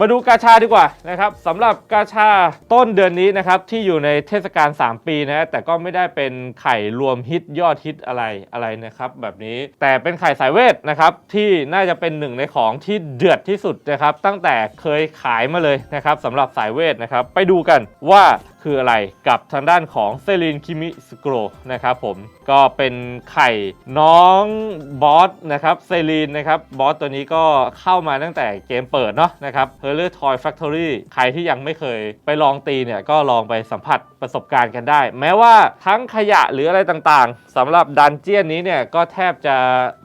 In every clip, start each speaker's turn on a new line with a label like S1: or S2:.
S1: มาดูกาชาดีกว่านะครับสำหรับกาชาต้นเดือนนี้นะครับที่อยู่ในเทศกาล 3 ปีนะแต่ก็ไม่ได้เป็นไข่รวมฮิตยอดฮิตอะไรอะไรนะครับแบบนี้แต่เป็นไข่สายเวทนะครับที่น่าจะเป็นหนึ่งในของที่เดือดที่สุดนะครับตั้งแต่เคยขายมาเลยนะครับสำหรับสายเวทนะครับไปดูกันว่าคืออะไรกับทางด้านของเซรินคิมิสโกรนะครับผม ก็เป็นไข่น้องบอสนะครับเซรีนนะครับบอสตัวนี้ก็เข้ามาตั้งแต่เกมเปิดเนาะนะครับ h e r l e r Toy Factory ใครที่ยังไม่เคยไปลองตีเนี่ยก็ลองไปสัมผัสประสบการณ์กันได้ แม้ว่าทั้งขยะหรืออะไรต่างๆสำหรับดันเจียนนี้เนี่ยก็แทบจะ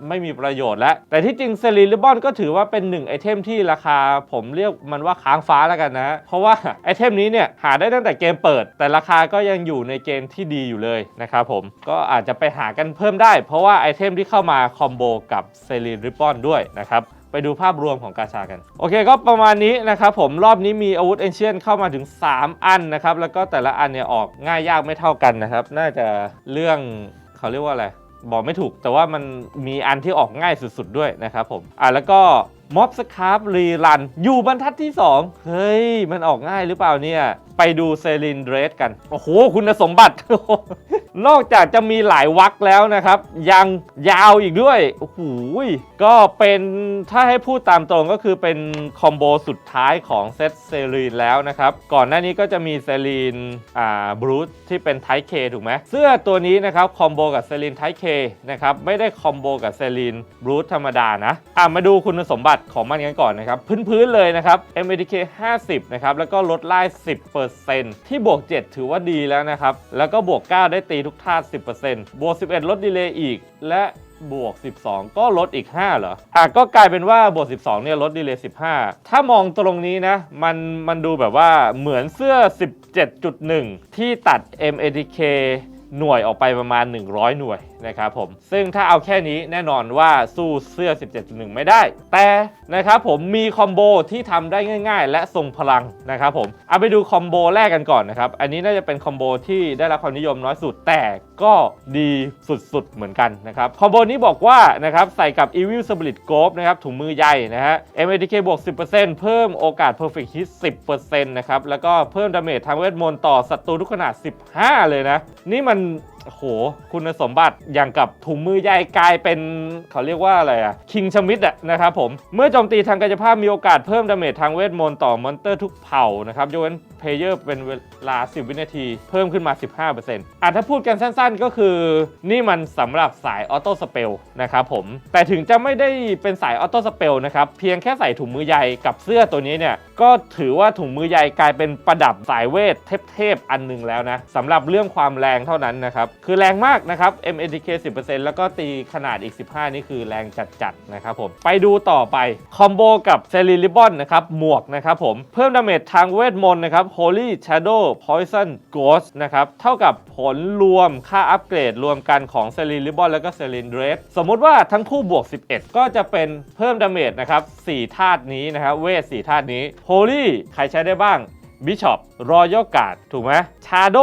S1: ไม่มีประโยชน์แล้ว แต่ที่จริงเซรีนริบบอนก็ถือว่าเป็นหนึ่งไอเทมที่ราคาผมเรียกมันว่าค้างฟ้าแล้วกันนะ เพราะว่าไอเทมนี้เนี่ยหาได้ตั้งแต่เกมเปิด แต่ราคาก็ยังอยู่ในเกณฑ์ที่ดีอยู่เลยนะครับผมก็อาจจะไปหากันเพิ่มได้ เพราะว่าไอเทมที่เข้ามาคอมโบกับเซรีนริบบอนด้วยนะครับไปดูภาพรวมของกาชากัน โอเคก็ประมาณนี้นะครับผมรอบนี้มีอาวุธเอนเชียนเข้ามาถึง 3 อันนะครับ แล้วก็แต่ละอันเนี่ยออกง่ายยากไม่เท่ากันนะครับ น่าจะเรื่องเขาเรียกว่าอะไร บอกไม่ถูก แต่ว่ามันมีอันที่ออกง่ายสุดๆด้วยนะครับผมอะแล้วก็ม็อบสคร์ฟรีรัน อยู่บรรทัดที่ 2 เฮ้ย มันออกง่ายหรือเปล่าเนี่ยไปดูเซรินเดรสกัน โอ้โห คุณสมบัติ นอกจากจะมีหลายวักแล้วนะครับ ยังยาวอีกด้วย โอ้โห ก็เป็นถ้าให้พูดตามตรงก็คือเป็นคอมโบสุดท้ายของเซตเซรีนแล้วนะครับ ก่อนหน้านี้ก็จะมีเซรีนอ่าบรูทที่เป็นไทเคถูกไหมเสื้อตัวนี้นะครับคอมโบกับเซรีนไทเคนะครับไม่ได้คอมโบกับเซรีนบรูทธรรมดานะอะมาดูคุณสมบัติของมันกันก่อนนะครับ พื้นๆเลยนะครับ MADK 50 นะครับแล้วก็ลดไล่10%ที่บวก 7 ถือว่าดีแล้วนะครับ แล้วก็บวก 9 ได้ตีทุกธา10%บวก 11 ลดดีเลย์อีก และบวก 12 ก็ลดอีก 5 เหรอ อะ ก็กลายเป็นว่าบวก 12 เนี่ยลดดีเลย์15 ถ้ามองตรงนี้นะ มัน มันดูแบบว่าเหมือนเสื้อ 17.1 ที่ตัด MADK หน่วยออกไปประมาณ 100 หน่วย นะครับผม ซึ่งถ้าเอาแค่นี้แน่นอนว่าสู้เสื้อ 17.1 ไม่ได้ แต่นะครับผมมีคอมโบที่ทำได้ง่ายๆ และทรงพลังนะครับผม เอาไปดูคอมโบแรกกันก่อนนะครับ อันนี้น่าจะเป็นคอมโบที่ได้รับความนิยมน้อยสุด แต่ก็ดีสุดๆ เหมือนกันนะครับ คอมโบนี้บอกว่านะครับใส่กับ Evil Spirit g o p นะครับถุงมือใหญ่นะฮะ MADK บวก 10%เพิ่มโอกาส Perfect Hit 10%นะครับ แล้วก็เพิ่มดาเมจทางเวทมนต์ต่อศัตรูทุกขนาด 15 เลยนะ นี่มัน โอ้โห คุณสมบัติอย่างกับถุงมือใยกลายเป็นเขาเรียกว่าอะไรอะคิงชมิดอะนะครับผม เมื่อโจมตีทางกายภาพมีโอกาสเพิ่มดาเมจทางเวทมนต์ต่อมอนเตอร์ทุกเผ่านะครับยกเว้นเพลเยอร์เป็นเวลา 10 วินาที เพิ่มขึ้นมา 15%อะถ้าพูดกันสั้นๆ ก็คือนี่มันสำหรับสายออโต้สเปลนะครับผม แต่ถึงจะไม่ได้เป็นสายออโต้สเปลนะครับ เพียงแค่ใส่ถุงมือใยกับเสื้อตัวนี้เนี่ย ก็ถือว่าถุงมือใยกลายเป็นประดับสายเวทเทพๆอันหนึงแล้วนะสำหรับเรื่องความแรงเท่านั้นนะครับคือแรงมากนะครับ MADK 10%แล้วก็ตีขนาดอีก 15 นี่คือแรงจัดๆนะครับผม ไปดูต่อไป คอมโบกับเซรีลิบอนนะครับหมวกนะครับผม เพิ่มดาเมจทางเวทมนต์นะครับ Holy Shadow Poison Ghost นะครับ เท่ากับผลรวมค่าอัปเกรดรวมกันของเซรีลิบอนแล้วก็เซรีนเดรสสมมุติว่าทั้งคู่บวก 11 ก็จะเป็นเพิ่มดาเมจนะครับ4ธาตุนี้นะครับเวท4ธาตุนี้ Holy ใครใช้ได้บ้าง บิชอปรอยัลการ์ดถูกไหมชาโด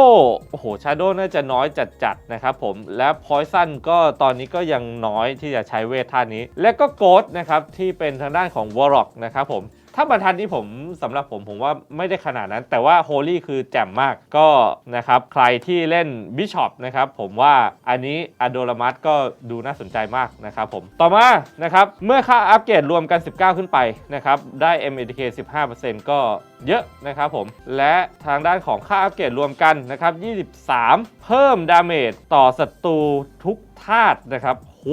S1: โอ้โหชาโดน่าจะน้อยจัดๆนะครับผมและพอยซันก็ตอนนี้ก็ยังน้อยที่จะใช้เวทท่านี้ และก็โกดนะครับที่เป็นทางด้านของวอร์ร็อกนะครับผม ถ้าบรรทัดนี้ผมสำหรับผมผมว่าไม่ได้ขนาดนั้น แต่ว่าโฮลี่คือแจ่มมากก็นะครับ ใครที่เล่นบิชอปนะครับผมว่าอันนี้อโดรามัสก็ดูน่าสนใจมากนะครับผมต่อมานะครับ เมื่อค่าอัปเกรดรวมกัน 19 ขึ้นไปนะครับ ได้ MADK 15%ก็เยอะนะครับผม และทางด้านของค่าอัปเกรดรวมกันนะครับ 23 เพิ่มดาเมจต่อศัตรูทุกธาตุนะครับ โห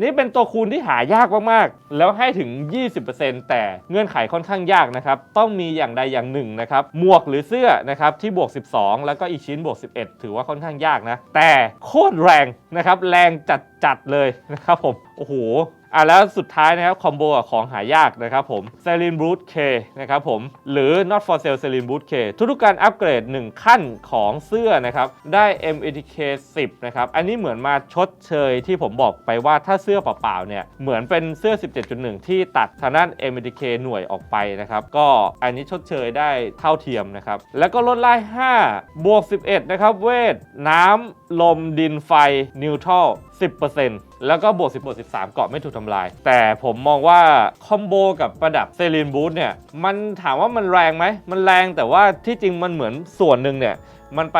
S1: นี่เป็นตัวคูณที่หายากมากๆ แล้วให้ถึง 20%แต่เงื่อนไขค่อนข้างยากนะครับ ต้องมีอย่างใดอย่างหนึ่งนะครับ หมวกหรือเสื้อนะครับที่บวก 12 แล้วก็อีกชิ้นบวก 11 ถือว่าค่อนข้างยากนะ แต่โคตรแรงนะครับ แรงจัดๆเลยนะครับผม โอ้โห อะแล้วสุดท้ายนะครับคอมโบของหายากนะครับผมเซรินบูทเคนะครับผมหรือ not for sale เซรินบูทเคทุกๆการอัปเกรด 1 ขั้นของเสื้อนะครับได้ MATK 10นะครับอันนี้เหมือนมาชดเชยที่ผมบอกไปว่าถ้าเสื้อเปล่าๆเนี่ยเหมือนเป็นเสื้อ 17.1 ที่ตัดทางด้าน MATK หน่วยออกไปนะครับก็อันนี้ชดเชยได้เท่าเทียมนะครับแล้วก็ลดไล่5บวก 11นะครับเวทน้ำลมดินไฟนิวทรัล10% แล้วก็บวก10บวก13 เกาะไม่ถูกทำลาย แต่ผมมองว่าคอมโบกับประดับเซรีนบูธเนี่ย มันถามว่ามันแรงไหม มันแรงแต่ว่าที่จริงมันเหมือนส่วนหนึ่งเนี่ย มันไป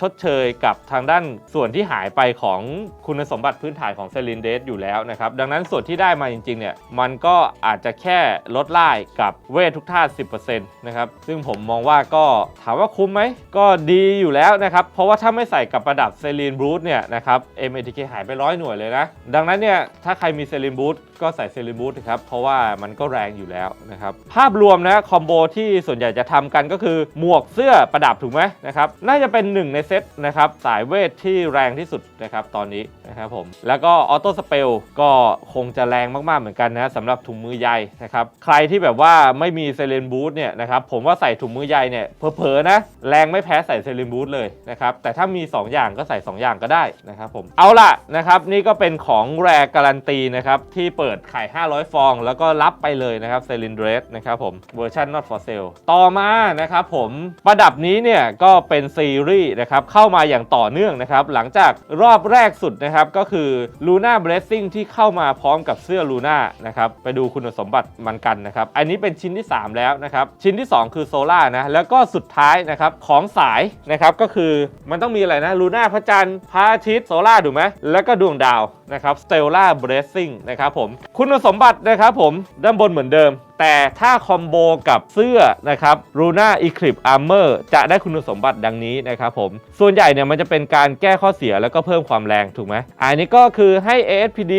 S1: ชดเชยกับทางด้านส่วนที่หายไปของคุณสมบัติพื้นฐานของเซลินเดสอยู่แล้วนะครับ ดังนั้นส่วนที่ได้มาจริงๆเนี่ยมันก็อาจจะแค่ลดไล่กับเวททุกท่า 10%นะครับซึ่งผมมองว่าก็ถามว่าคุ้มไหม ก็ดีอยู่แล้วนะครับ เพราะว่าถ้าไม่ใส่กับประดับเซลินบูทเนี่ยนะครับ MATK หายไปร้อยหน่วยเลยนะ ดังนั้นเนี่ยถ้าใครมีเซลินบูทก็ใส่เซลินบูทนะครับเพราะว่ามันก็แรงอยู่แล้วนะครับภาพรวมนะคอมโบที่ส่วนใหญ่จะทำกันก็คือหมวกเสื้อประดับถูกไหมนะครับน่าจะเป็นหนึ่งในเซตนะครับสายเวทที่แรงที่สุดนะครับตอนนี้นะครับผมแล้วก็ออโต้สเปลก็คงจะแรงมากๆเหมือนกันนะสำหรับถุงมือใยนะครับใครที่แบบว่าไม่มีเซเลนบูทเนี่ยนะครับผมว่าใส่ถุงมือใยเนี่ยเผลอๆนะแรงไม่แพ้ใส่เซเลนบูทเลยนะครับแต่ถ้ามี 2 อย่างก็ใส่ 2 อย่างก็ได้นะครับผมเอาล่ะนะครับนี่ก็เป็นของแรการันตีนะครับที่เปิดไข่500 ฟอง แล้วก็รับไปเลยนะครับเซลินเดรสนะครับผมเวอร์ชัน not for sale ต่อมานะครับผมประดับนี้เนี่ยก็เป็นซีรีส์นะครับเข้ามาอย่างต่อเนื่องนะครับหลังจากรอบแรกสุดนะครับก็คือ Luna Blessing ที่เข้ามาพร้อมกับเสื้อ Luna นะครับไปดูคุณสมบัติมันกันนะครับอันนี้เป็นชิ้นที่ 3 แล้วนะครับชิ้นที่ 2 คือโซล่านะแล้วก็สุดท้ายนะครับของสายนะครับก็คือมันต้องมีอะไรนะ Luna พระจันทร์พระอาทิตย์โซล่าถูกไหมแล้วก็ดวงดาวนะครับ Stellar Blessing นะครับผมคุณสมบัตินะครับผมด้านบนเหมือนเดิม แต่ถ้าคอมโบกับเสื้อนะครับ Luna Eclipse Armor จะได้คุณสมบัติดังนี้นะครับผม ส่วนใหญ่เนี่ยมันจะเป็นการแก้ข้อเสียแล้วก็เพิ่มความแรงถูกไหมอันนี้ก็คือให้ ASPD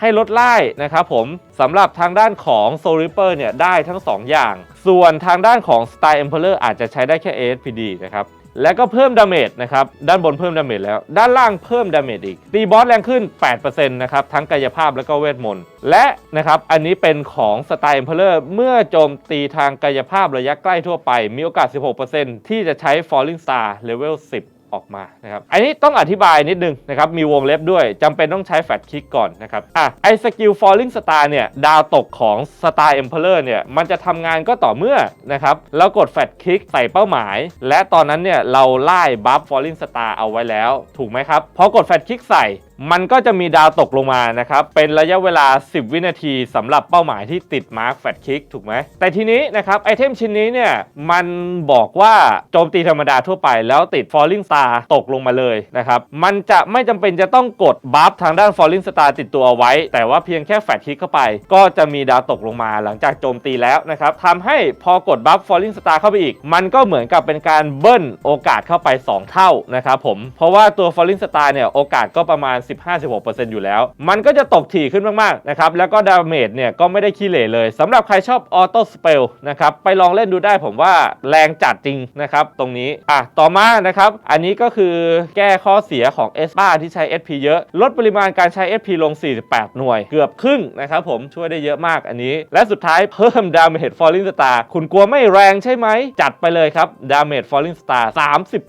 S1: ให้ลดไล่นะครับผมสำหรับทางด้านของ Soul Reaper เนี่ยได้ทั้ง 2 อย่าง ส่วนทางด้านของ Style Emperor อาจจะใช้ได้แค่ ASPD นะครับ แล้วก็เพิ่มดาเมจนะครับ ด้านบนเพิ่มดาเมจแล้ว ด้านล่างเพิ่มดาเมจอีก ตีบอสแรงขึ้น 8%นะครับ ทั้งกายภาพแล้วก็เวทมนต์ และนะครับ อันนี้เป็นของสไตล์ e m p e r o r เมื่อโจมตีทางกายภาพระยะใกล้ทั่วไป มีโอกาส 16%ที่จะใช้ Falling Star Level 10 ออกมานะครับอันนี้ต้องอธิบายนิดนึงนะครับมีวงเล็บด้วยจำเป็นต้องใช้แฟลชคิกก่อนนะครับอะไอสกิล Falling Star เนี่ยดาวตกของ Star Emperor เนี่ยมันจะทำงานก็ต่อเมื่อนะครับเรากดแฟลชคิกใส่เป้าหมาย และตอนนั้นเนี่ยเราไล่บัฟ Falling Star เอาไว้แล้ว ถูกไหมครับพอกดแฟลชคิกใส่ มันก็จะมีดาวตกลงมานะครับ เป็นระยะเวลา 10 วินาทีสำหรับเป้าหมายที่ติดมาร์คแฟตคิกถูกไหม แต่ทีนี้นะครับไอเทมชิ้นนี้เนี่ย มันบอกว่าโจมตีธรรมดาทั่วไปแล้วติด Falling Star ตกลงมาเลยนะครับ มันจะไม่จำเป็นจะต้องกดบัฟทางด้าน Falling Star ติดตัวเอาไว้ แต่ว่าเพียงแค่แฟตคิกเข้าไป ก็จะมีดาวตกลงมาหลังจากโจมตีแล้วนะครับทำให้พอกดบัฟ Falling Star เข้าไปอีก มันก็เหมือนกับเป็นการเบิ้ลโอกาสเข้าไป 2 เท่านะครับผมเพราะว่าตัว Falling Star เนี่ยโอกาสก็ประมาณ15-16%อยู่แล้ว มันก็จะตกถี่ขึ้นมากๆนะครับแล้วก็ดาเมจเนี่ยก็ไม่ได้ขี้เหร่เลยสำหรับใครชอบออโต้สเปลนะครับไปลองเล่นดูได้ผมว่าแรงจัดจริงนะครับตรงนี้อะต่อมานะครับอันนี้ก็คือแก้ข้อเสียของ s อ a ที่ใช้ SP เยอะลดปริมาณการใช้ SP ลง 48 หน่วย เกือบครึ่งนะครับผมช่วยได้เยอะมากอันนี้ และสุดท้ายเพิ่มดาเมจ Falling Star คุณกลัวไม่แรงใช่ไหม จัดไปเลยครับดาเมจ Falling Star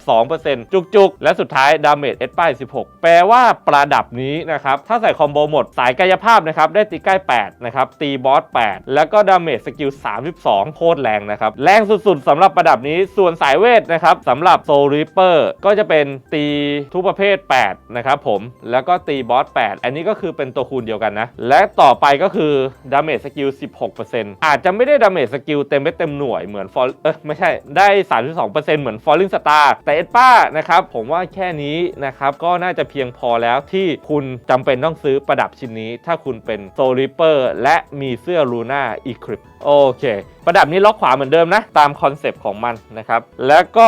S1: 32%จุกๆ และสุดท้ายดาเมจ S ป้าย16 แปลว่าประดับนี้นะครับ ถ้าใส่คอมโบหมด สายกายภาพนะครับ ได้ตีใกล้ 8 นะครับ ตีบอส 8 แล้วก็ดาเมจสกิล 32 โคตรแรงนะครับ แรงสุดๆสำหรับประดับนี้ ส่วนสายเวทนะครับสำหรับโซลิเปอร์ก็จะเป็นตีทุกประเภท 8 นะครับผม แล้วก็ตีบอส 8 อันนี้ก็คือเป็นตัวคูณเดียวกันนะ และต่อไปก็คือดาเมจสกิล 16%อาจจะไม่ได้ดาเมจสกิลเต็มไม่เต็มหน่วยเหมือนฟอลเออไม่ใช่ ได้ 32%เหมือน Falling Star แต่เอ็ดป้านะครับผมว่าแค่นี้นะครับก็น่าจะเพียงพอแล้วที่คุณจำเป็นต้องซื้อประดับชิ้นนี้ ถ้าคุณเป็นโซลิเปอร์และมีเสื้อลูน่าอีคริปโอเค ประดับนี้ล็อกขวาเหมือนเดิมนะ ตามคอนเซปต์ของมันนะครับ แล้วก็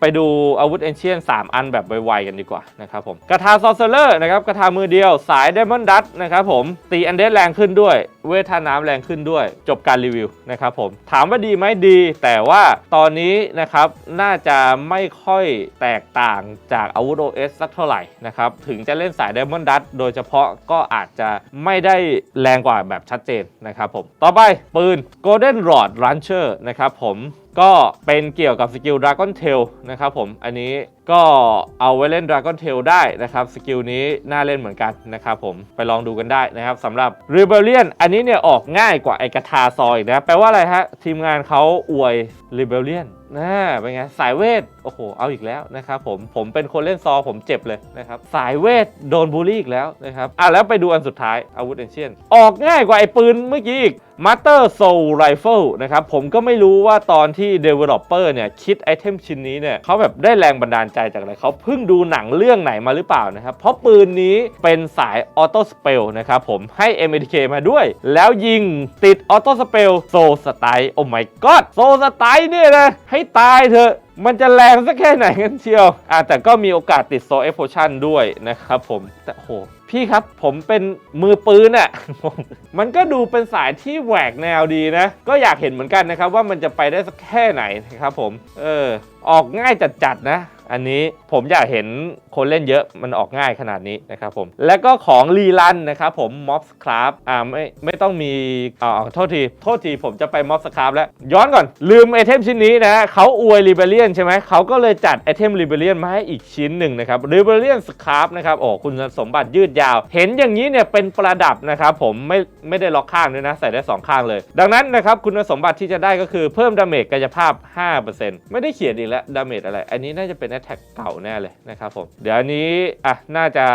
S1: ไปดูอาวุธเอนเชียน3 อันแบบไวๆกันดีกว่านะครับผมกระทาซอสเซอร์นะครับกระทามือเดียวสายเดมอนดัตนะครับผมตีอันเดสแรงขึ้นด้วย เวทท่าน้ำแรงขึ้นด้วย จบการรีวิวนะครับผม ถามว่าดีไหมดี แต่ว่าตอนนี้นะครับน่าจะไม่ค่อยแตกต่างจากอาวุธ OS สักเท่าไหร่นะครับถึงจะเล่นสายายไดมอนด์ดัตโดยเฉพาะก็อาจจะไม่ได้แรงกว่าแบบชัดเจนนะครับผม ต่อไปปืน Golden Rod Launcher นะครับผมก็เป็นเกี่ยวกับสกิล Dragon Tail นะครับผม อันนี้ก็เอาไว้เล่น Dragon Tail ได้นะครับสกิลนี้น่าเล่นเหมือนกันนะครับผมไปลองดูกันได้นะครับสำหรับ Rebellion อันนี้เนี่ยออกง่ายกว่าไอกระทาซอยนะแปลว่าอะไรฮะ ทีมงานเขาอวย Rebellion นะเป็นไง สายเวท โอ้โห เอาอีกแล้วนะครับผม ผมเป็นคนเล่นซอผมเจ็บเลยนะครับ สายเวท โดนบูลลี่อีกแล้วนะครับ อะ แล้วไปดูอันสุดท้ายอาวุธเอนเชียน ออกง่ายกว่าไอ้ปืนเมื่อกี้อีก Master Soul Rifle นะครับ ผมก็ไม่รู้ว่าตอนที่ Developer เนี่ย คิดไอเทมชิ้นนี้เนี่ยเขาแบบได้แรงบันดาลใจจากอะไรเขาเพิ่งดูหนังเรื่องไหนมาหรือเปล่านะครับ เพราะปืนนี้เป็นสายออโต้สเปลนะครับผมให้ MDK มาด้วย แล้วยิงติดออโต้สเปลโซสไตล์โอ้ my god โซสไตล์เนี่ยนะ ให้ตายเถอะมันจะแรงสักแค่ไหนกันเชียวอะแต่ก็มีโอกาสติดโซเอฟโพชันด้วยนะครับผม แต่โห พี่ครับผมเป็นมือปืนอะ่ะมมันก็ดูเป็นสายที่แหวกแนวดีนะ ก็อยากเห็นเหมือนกันนะครับ ว่ามันจะไปได้สักแค่ไหนนะครับผม เออ ออกง่ายจัดๆนะ อันนี้ผมอยากเห็นคนเล่นเยอะมันออกง่ายขนาดนี้นะครับผม แล้วก็ของรีลันนะครับผม Mobs Craft อ่าไม่ไม่ต้องมีอ่าโทษที โทษทีผมจะไป Mobs Craft แล้ว ย้อนก่อนลืมไอเทมชิ้นนี้นะเขาอวย Rebellion ใช่ไหมเขาก็เลยจัดไอเทม Rebellion มาให้อีกชิ้นหนึ่งนะครับ Rebellion Scarf นะครับโอ้คุณสมบัติยืดยาว เห็นอย่างนี้เนี่ยเป็นประดับนะครับผมไม่ไม่ได้ล็อกข้างด้วยนะ ใส่ได้ 2 ข้างเลย ดังนั้นนะครับคุณสมบัติที่จะได้ก็คือเพิ่มดาเมจกายภาพ 5%ไม่ได้เขียนอีกแล้วดาเมจอะไร อันนี้น่าจะเป็นแท็กเก่าแน่เลยนะครับผม เดี๋ยวนนี้อะน่าจะ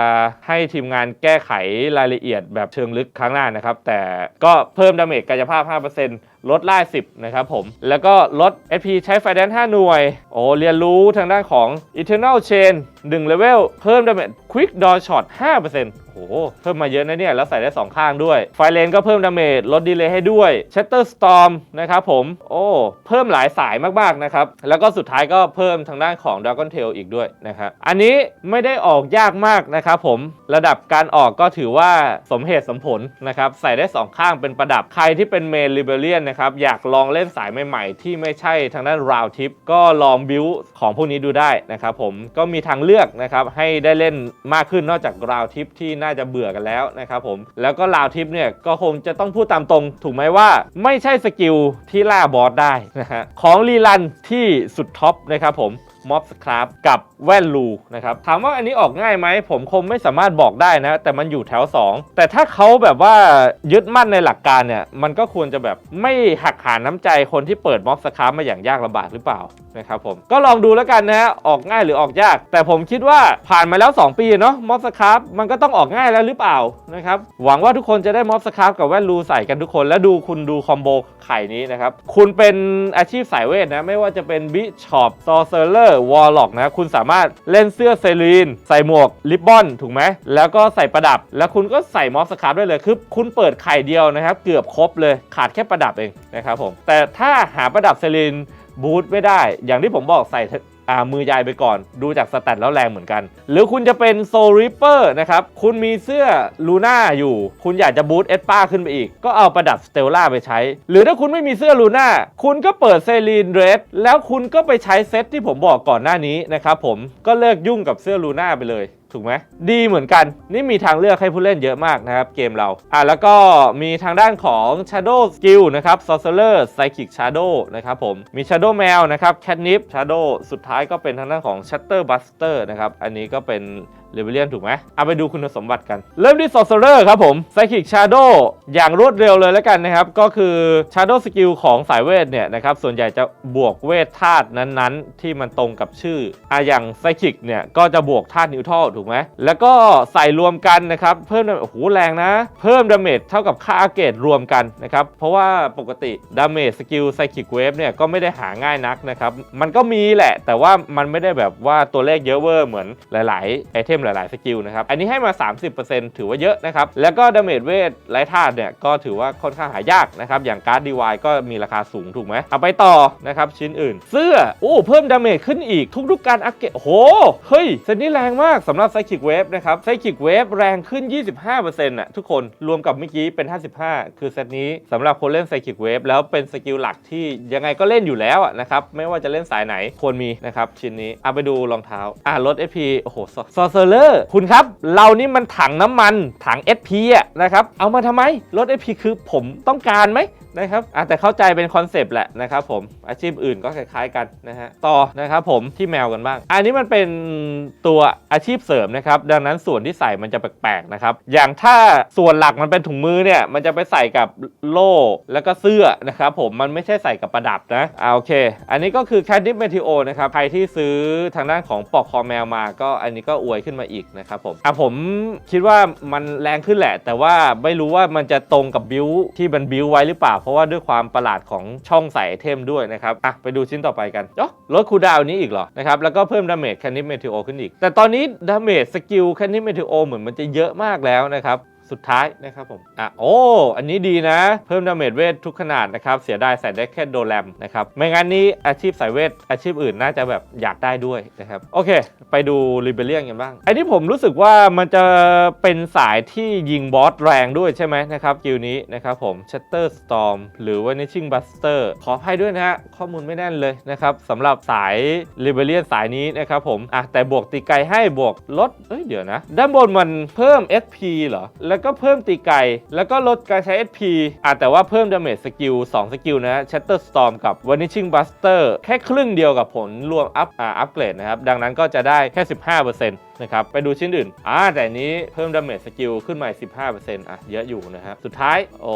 S1: ให้ทีมงานแก้ไขรายละเอียดแบบเชิงลึกครั้งหน้านะครับ แต่ก็เพิ่มดาเมจกายภาพ 5%ลดไล่า10 นะครับผม แล้วก็ลด SP ใช้ไฟแดนซ์5หน่วย โอ้เรียนรู้ทางด้านของ Eternal Chain 1เลเวลเพิ่มดาเมจ Quick Door Shot 5%โอ้โห เพิ่มมาเยอะนะเนี่ย แล้วใส่ได้ 2 ข้างด้วย ไฟเลนก็เพิ่มดาเมจ ลดดีเลย์ให้ด้วย Shatter Storm นะครับผม โอ้ เพิ่มหลายสายมาก ๆ นะครับ แล้วก็สุดท้ายก็เพิ่มทางด้านของ Dragon Tail อีกด้วยนะครับ อันนี้ไม่ได้ออกยากมากนะครับผม ระดับการออกก็ถือว่าสมเหตุสมผลนะครับ ใส่ได้ 2 ข้างเป็นประดับ ใครที่เป็นเมน r ิเบเลียนนะครับอยากลองเล่นสายใหม่ๆ ที่ไม่ใช่ทางด้านราวทิปก็ลองบิวของพวกนี้ดูได้นะครับผมก็มีทางเลือกนะครับให้ได้เล่นมากขึ้นนอกจากราวทิปที่น่าจะเบื่อกันแล้วนะครับผมแล้วก็ราวทิปเนี่ยก็คงจะต้องพูดตามตรง ถูกไหมว่าไม่ใช่สกิลที่ล่าบอสได้นะฮะของรีลันที่สุดท็อปนะครับผม ม็อบสครับกับแว่นลูนะครับถามว่าอันนี้ออกง่ายไหม ผมคงไม่สามารถบอกได้นะ แต่มันอยู่แถว 2 แต่ถ้าเขาแบบว่ายึดมั่นในหลักการเนี่ย มันก็ควรจะแบบไม่หักหาน้ำใจคนที่เปิดม็อบสครับมาอย่างยากลำบากหรือเปล่า นะครับผมก็ลองดูแล้วกันนะฮะออกง่ายหรือออกยาก แต่ผมคิดว่าผ่านมาแล้ว 2 ปีเนาะมอสครับมันก็ต้องออกง่ายแล้วหรือเปล่านะครับหวังว่าทุกคนจะได้มอสครับกับแว่นลูใส่กันทุกคนแล้วดูคุณดูคอมโบไข่นี้นะครับคุณเป็นอาชีพสายเวทนะไม่ว่าจะเป็นบิชอปซอเซอร์เลอร์วอลล็อกนะคุณสามารถเล่นเสื้อเซรีนใส่หมวกลิบบอนถูกไหมแล้วก็ใส่ประดับ แล้วคุณก็ใส่มอสครับได้เลยคือคุณเปิดไข่เดียวนะครับ เกือบครบเลยขาดแค่ประดับเองนะครับผมแต่ถ้าหาประดับเซรีน บูทไม่ได้ อย่างที่ผมบอกใส่อ่ามือยายไปก่อน ดูจากสแตทแล้วแรงเหมือนกัน หรือคุณจะเป็นโซลิปเปอร์นะครับ คุณมีเสื้อลูน่าอยู่ คุณอยากจะบูตเอสป้าขึ้นไปอีก ก็เอาประดับสเตลล่าไปใช้ หรือถ้าคุณไม่มีเสื้อลูน่า คุณก็เปิดเซรีนเรสแล้วคุณก็ไปใช้เซตที่ผมบอกก่อนหน้านี้นะครับผม ก็เลิกยุ่งกับเสื้อลูน่าไปเลย ถูกไหมดีเหมือนกัน นี่มีทางเลือกให้ผู้เล่นเยอะมากนะครับ เกมเราอะแล้วก็มีทางด้านของ Shadow Skill นะครับ Sorcerer Psychic Shadow นะครับผมมี Shadow Mail นะครับ Catnip Shadow สุดท้ายก็เป็นทางด้านของ shutter Buster นะครับ อันนี้ก็เป็น เรเบเลียนถูกไหมเอาไปดูคุณสมบัติกัน เริ่มที่ Sorcerer ครับผม Psychic Shadow อย่างรวดเร็วเลยแล้วกันนะครับ ก็คือ Shadow Skill ของสายเวทเนี่ยนะครับ ส่วนใหญ่จะบวกเวทธาตุนั้นๆ ที่มันตรงกับชื่ออะอย่าง Psychic เนี่ยก็จะบวกธาตุนิวทรัลถูกไหม แล้วก็ใส่รวมกันนะครับ เพิ่มโอ้โหแรงนะ เพิ่มดาเมจเท่ากับค่าอาเกตรวมกันนะครับ เพราะว่าปกติดาเมจสกิล Psychic Wave เนี่ยก็ไม่ได้หาง่ายนักนะครับมันก็มีแหละ แต่ว่ามันไม่ได้แบบว่าตัวเลขเยอะเวอร์เหมือนหลายๆไอเทมหลาย ๆ สกิลนะครับ อันนี้ให้มา 30%ถือว่าเยอะนะครับ แล้วก็ดาเมจเวทไร้ธาตุเนี่ยก็ถือว่าค่อนข้างหายากนะครับ อย่างการ์ดดีวายก็มีราคาสูงถูกไหมเอาไปต่อนะครับชิ้นอื่น เสื้อโอ้เพิ่มดาเมจขึ้นอีกทุกๆการอัปเกรดโหเฮ้ยเซตนี้แรงมากสำหรับ Psychic Wave นะครับ Psychic Wave แรงขึ้น 25%น่ะทุกคนรวมกับเมื่อกี้เป็น 55 คือเซตนี้สำหรับคนเล่น Psychic Wave แล้วเป็นสกิลหลักที่ยังไงก็เล่นอยู่แล้วนะครับไม่ว่าจะเล่นสายไหนควรมีนะครับชิ้นนี้เอาไปดูรองเท้าอะลด SP โอ้โหซอเซอร์เลอร์คุณครับ เรานี่มันถังน้ำมันถัง SP อะนะครับ เอามาทำไมรถ SP คือผมต้องการไหมนะครับอะแต่เข้าใจเป็นคอนเซปต์แหละนะครับผมอาชีพอื่นก็คล้ายๆกันนะฮะต่อนะครับผมที่แมวกันบ้าง อันนี้มันเป็นตัวอาชีพเสริมนะครับดังนั้นส่วนที่ใส่มันจะแปลกๆนะครับอย่างถ้าส่วนหลักมันเป็นถุงมือเนี่ยมันจะไปใส่กับโล่แล้วก็เสื้อนะครับผมมันไม่ใช่ใส่กับประดับนะอ่าโอเค อันนี้ก็คือแคดดิ m เมทิโอนะครับใครที่ซื้อทางด้านของปลอกคอแมวมาก็อันนี้ก็อวยขึ้นมาอีกนะครับผมอะผมคิดว่ามันแรงขึ้นแหละ แต่ว่าไม่รู้ว่ามันจะตรงกับบิวที่มันบิวไว้หรือเปล่าเพราะว่าด้วยความประหลาดของช่องใส่เทมด้วยนะครับอะไปดูชิ้นต่อไปกันอ๋อลดคูดาวน์นี้อีกเหรอนะครับแล้วก็เพิ่มดาเมจแคดดิ m เมทิโอขึ้นอีก แต่ตอนนี้ดาเมจสกิลแคดดิ m เมทิโอเหมือนมันจะเยอะมากแล้วนะครับ สุดท้ายนะครับผมอะโอ้อันนี้ดีนะ เพิ่มดาเมจเวททุกขนาดนะครับ เสียดายใส่ได้แค่โดแรมนะครับ ไม่งั้นนี้อาชีพสายเวทอาชีพอื่นน่าจะแบบอยากได้ด้วยนะครับ โอเค ไปดูริเบเลียนกันบ้าง อันนี้ผมรู้สึกว่ามันจะเป็นสายที่ยิงบอสแรงด้วยใช่ไหมนะครับกิลนี้นะครับผม Shatter Storm หรือว่า Nitching Buster ขออภัยด้วยนะฮะข้อมูลไม่แน่นเลยนะครับสำหรับสายริเบเลียนสายนี้นะครับผมอะแต่บวกตีไกลให้บวกลดเอ้ยเดี๋ยวนะ ด้านบนมันเพิ่ม SP เหรอแล้วก็เพิ่มตีไก่แล้วก็ลดการใช้ SP อะแต่ว่าเพิ่มดาเมจสกิล2สกิลนะ Shatter Storm กับ Vanishing Buster แค่ครึ่งเดียวกับผลรวมอัพอ่าอัพเกรดนะครับ ดังนั้นก็จะได้แค่ 15% นะครับ ไปดูชิ้นอื่น อ่า แต่นี้เพิ่มดาเมจสกิลขึ้นมาอีก15%อะ เยอะอยู่นะครับสุดท้าย โอ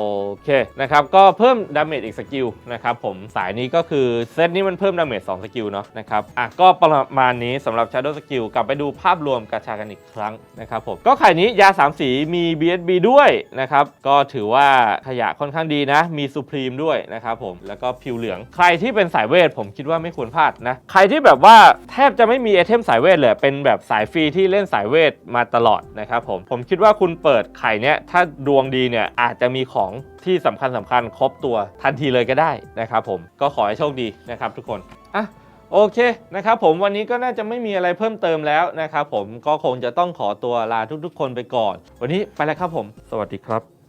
S1: เค นะครับ ก็เพิ่มดาเมจอีกสกิลนะครับผม สายนี้ก็คือเซตนี้มันเพิ่มดาเมจ2สกิลเนาะนะครับ อะ ก็ประมาณนี้สำหรับ Shadow Skill กลับไปดูภาพรวมกาชากันอีกครั้งนะครับผม ก็ไข่นี้ยา 3 สีมี BSB ด้วยนะครับ ก็ถือว่าขยะค่อนข้างดีนะ มี Supreme ด้วยนะครับผม แล้วก็ผิวเหลือง ใครที่เป็นสายเวทผมคิดว่าไม่ควรพลาดนะ ใครที่แบบว่าแทบจะไม่มีไอเทมสายเวทเลย เป็นแบบสายฟรีที่เล่นสายเวทมาตลอดนะครับผมผมคิดว่าคุณเปิดไข่เนี้ยถ้าดวงดีเนี่ยอาจจะมีของที่สำคัญสำคัญครบตัวทันทีเลยก็ได้นะครับผมก็ขอให้โชคดีนะครับทุกคนอะโอเคนะครับผมวันนี้ก็น่าจะไม่มีอะไรเพิ่มเติมแล้วนะครับผมก็คงจะต้องขอตัวลาทุกๆ คนไปก่อน วันนี้ไปแล้วครับผม สวัสดีครับ